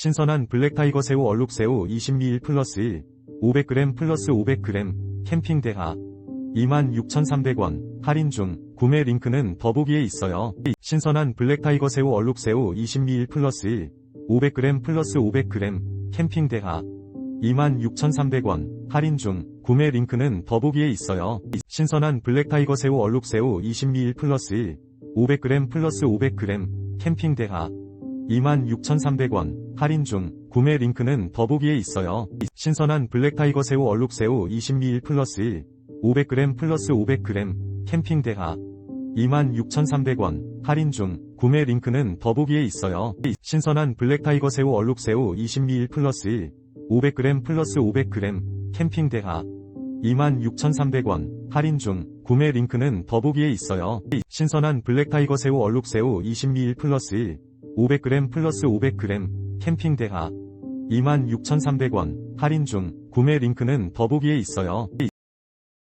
신선한 블랙타이거 새우 얼룩 새우 20ml 플러스 1, 500g 플러스 500g, 캠핑 대하. 26,300원, 할인 중, 구매 링크는 더보기에 있어요. 신선한 블랙타이거 새우 얼룩 새우 20ml 플러스 1, 500g 플러스 500g, 캠핑 대하. 26,300원, 할인 중, 구매 링크는 더보기에 있어요. 신선한 블랙타이거 새우 얼룩 새우 20ml 플러스 1, 500g 플러스 500g, 캠핑 대하. 26,300원, 할인 중, 구매 링크는 더보기에 있어요. 신선한 블랙타이거 새우 얼룩새우 20ml 플러스 1, 500g 플러스 500g, 캠핑 대하. 26,300원, 할인 중, 구매 링크는 더보기에 있어요. 신선한 블랙타이거 새우 얼룩새우 20ml 플러스 1, 500g 플러스 500g, 캠핑 대하. 26,300원, 할인 중, 구매 링크는 더보기에 있어요. 신선한 블랙타이거 새우 얼룩새우 20ml 플러스 1, 500g 플러스 500g, 캠핑 대하. 26,300원, 할인 중, 구매 링크는 더보기에 있어요.